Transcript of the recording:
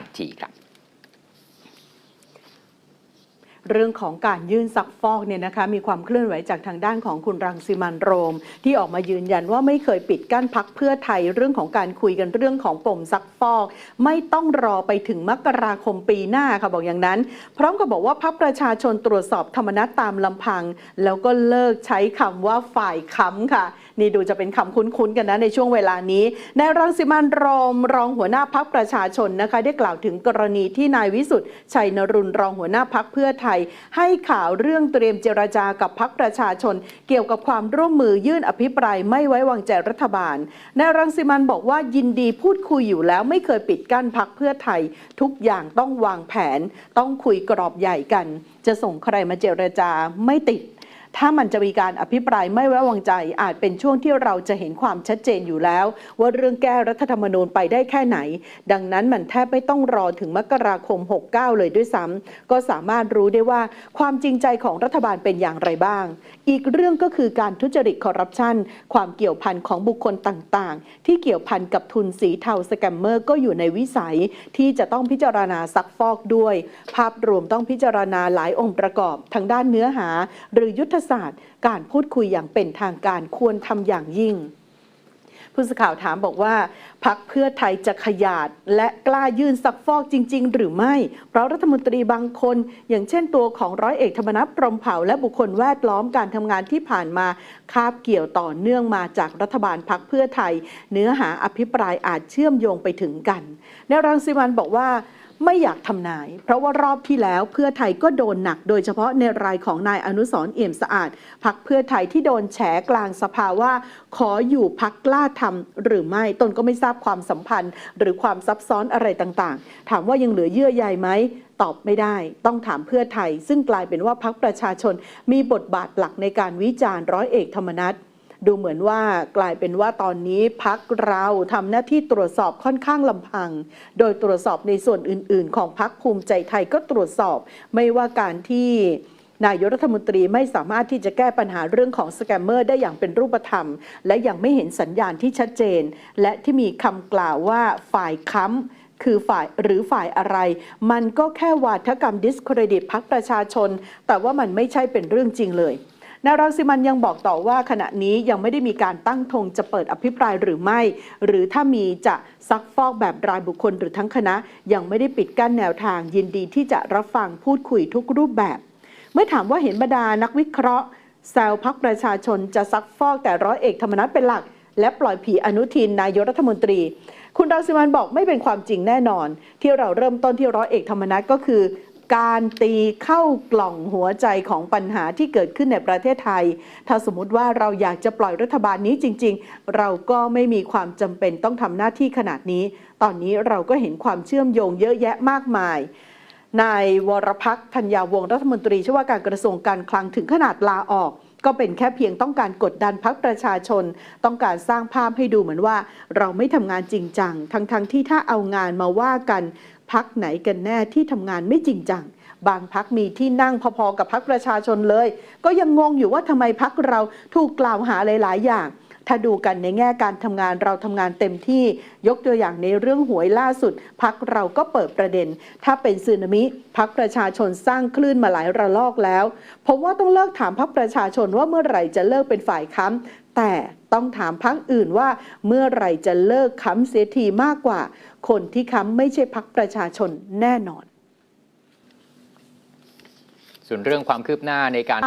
ทันทีครับ เรื่องของการยื่นซักฟอกเนี่ยนะคะมีความเคลื่อนไหวจากทางด้านของคุณรังสิมันโรม ที่ออกมายืนยันว่าไม่เคยปิดกั้นพักเพื่อไทยเรื่องของการคุยกันเรื่องของปมซักฟอก ไม่ต้องรอไปถึงมกราคมปีหน้าค่ะบอกอย่างนั้น พร้อมกับบอกว่าพักประชาชนตรวจสอบธรรมนัตตามลำพัง แล้วก็เลิกใช้คำว่าฝ่ายค้ำค่ะ นี่ดูจะเป็นคำคุ้นๆกันนะในช่วงเวลานี้นายรังสิมันโรมรองหัวหน้าพักประชาชนนะคะได้กล่าวถึงกรณีที่นายวิสุทธ์ชัยนรุนรองหัวหน้าพักเพื่อไทยให้ข่าวเรื่องเตรียมเจรจากับพักประชาชน เกี่ยวกับความร่วมมือยื่นอภิปรายไม่ไว้วางใจรัฐบาลนายรังสิมันบอกว่ายินดีพูดคุยอยู่แล้วไม่เคยปิดกั้นพักเพื่อไทย ทุกอย่างต้องวางแผน ต้องคุยกรอบใหญ่กัน จะส่งใครมาเจรจาไม่ติด ถ้ามันจะมีการอภิปรายไม่ไว้วางใจอาจเป็นช่วงที่เราจะเห็นความชัดเจนอยู่แล้ว ว่าเรื่องแก้รัฐธรรมนูญไปได้แค่ไหน ดังนั้นมันแทบไม่ต้องรอถึงมกราคม 69 เลยด้วยซ้ำก็สามารถรู้ได้ว่าความจริงใจของรัฐบาลเป็นอย่างไรบ้าง อีกเรื่องก็คือการทุจริตคอร์รัปชันความเกี่ยวพันของบุคคลต่างๆ ที่เกี่ยวพันกับทุนสีเทาสแกมเมอร์ก็อยู่ในวิสัย ที่จะต้องพิจารณาซักฟอกด้วย ภาพรวมต้องพิจารณาหลายองค์ประกอบทางด้านเนื้อหา หรือยุทธศาสตร์ การพูดคุยอย่างเป็นทางการควรทำอย่างยิ่งผู้สื่อข่าวถามบอกว่าพักเพื่อไทยจะขยาดและกล้ายื่นซักฟอกจริง ๆ หรือไม่ เพราะรัฐมนตรีบางคน อย่างเช่นตัวของร้อยเอกธรรมนัฐพรมเผ่าและบุคคลแวดล้อมการทำงานที่ผ่านมาคาบเกี่ยวต่อเนื่องมาจากรัฐบาลพักเพื่อไทย เนื้อหาอภิปรายอาจเชื่อมโยงไปถึงกันในรังสิมันบอกว่า ไม่อยากทำนาย เพราะว่ารอบที่แล้วเพื่อไทยก็โดนหนัก โดยเฉพาะในรายของนายอนุสรเอี่ยมสะอาดพักเพื่อไทยที่โดนแฉกลางสภาว่า ขออยู่พักกล้าทำหรือไม่ตนก็ไม่ทราบความสัมพันธ์ หรือความซับซ้อนอะไรต่างๆ ถามว่ายังเหลือเยื่อใยไหมตอบไม่ได้ต้องถามเพื่อไทย ซึ่งกลายเป็นว่าพักประชาชนมีบทบาทหลักในการวิจารณ์ร้อยเอกธรรมนัฐ ดูเหมือนว่ากลายเป็นว่าตอนนี้พักเราทำหน้าที่ตรวจสอบค่อนข้างลำพัง โดยตรวจสอบในส่วนอื่น ๆ ของพักภูมิใจไทยก็ตรวจสอบ ไม่ว่าการที่นายกรัฐมนตรีไม่สามารถที่จะแก้ปัญหาเรื่องของสแกมเมอร์ได้อย่างเป็นรูปธรรม และยังไม่เห็นสัญญาณที่ชัดเจน และที่มีคำกล่าวว่าฝ่ายค้ำคือฝ่ายหรือฝ่ายอะไร มันก็แค่วาทกรรมดิสเครดิตพักประชาชน แต่ว่ามันไม่ใช่เป็นเรื่องจริงเลย นายรังสิมันยังบอกต่อว่าขณะนี้ยังไม่ได้มีการตั้งธงจะเปิดอภิปรายหรือไม่ หรือถ้ามีจะซักฟอกแบบรายบุคคลหรือทั้งคณะ ยังไม่ได้ปิดกั้นแนวทาง ยินดีที่จะรับฟังพูดคุยทุกรูปแบบ เมื่อถามว่าเห็นบรรดานักวิเคราะห์แซวพักประชาชนจะซักฟอกแต่ร้อยเอกธรรมนัฐเป็นหลัก และปล่อยผีอนุทินนายกรัฐมนตรี คุณรังสิมันบอกไม่เป็นความจริงแน่นอน ที่เราเริ่มต้นที่ร้อยเอกธรรมนัฐก็คือ การตีเข้ากล่องหัวใจของปัญหาที่เกิดขึ้นในประเทศไทย ถ้าสมมติว่าเราอยากจะปล่อยรัฐบาลนี้จริง ๆ เราก็ไม่มีความจำเป็นต้องทำหน้าที่ขนาดนี้ ตอนนี้เราก็เห็นความเชื่อมโยงเยอะแยะมากมายนายวรพักษ์ธัญญาวงศรัฐมนตรีช่วยว่าการกระทรวงการคลังถึงขนาดลาออกก็เป็นแค่เพียงต้องการกดดันพักประชาชน ต้องการสร้างภาพให้ดูเหมือนว่า เราไม่ทำงานจริงจัง ทั้งๆทที่ถ้าเอางานมาว่ากัน พักไหนกันแน่ที่ทำงานไม่จริงจัง บางพักมีที่นั่งพอๆกับพักประชาชนเลย ก็ยังงงอยู่ว่าทำไมพักเราถูกกล่าวหาหลาย ๆ อย่างถ้าดูกันในแง่การทำงานเราทำงานเต็มที่ ยกตัวอย่างในเรื่องหวยล่าสุด พักเราก็เปิดประเด็น ถ้าเป็นสึนามิพักประชาชนสร้างคลื่นมาหลายระลอกแล้วผมว่าต้องเลิกถามพักประชาชนว่าเมื่อไหร่จะเลิกเป็นฝ่ายค้ำแต่ ต้องถามพักอื่นว่าเมื่อไหร่จะเลิกค้ำเสียทีมากกว่า คนที่ค้ำไม่ใช่พักประชาชนแน่นอน ส่วนเรื่องความคืบหน้าในการ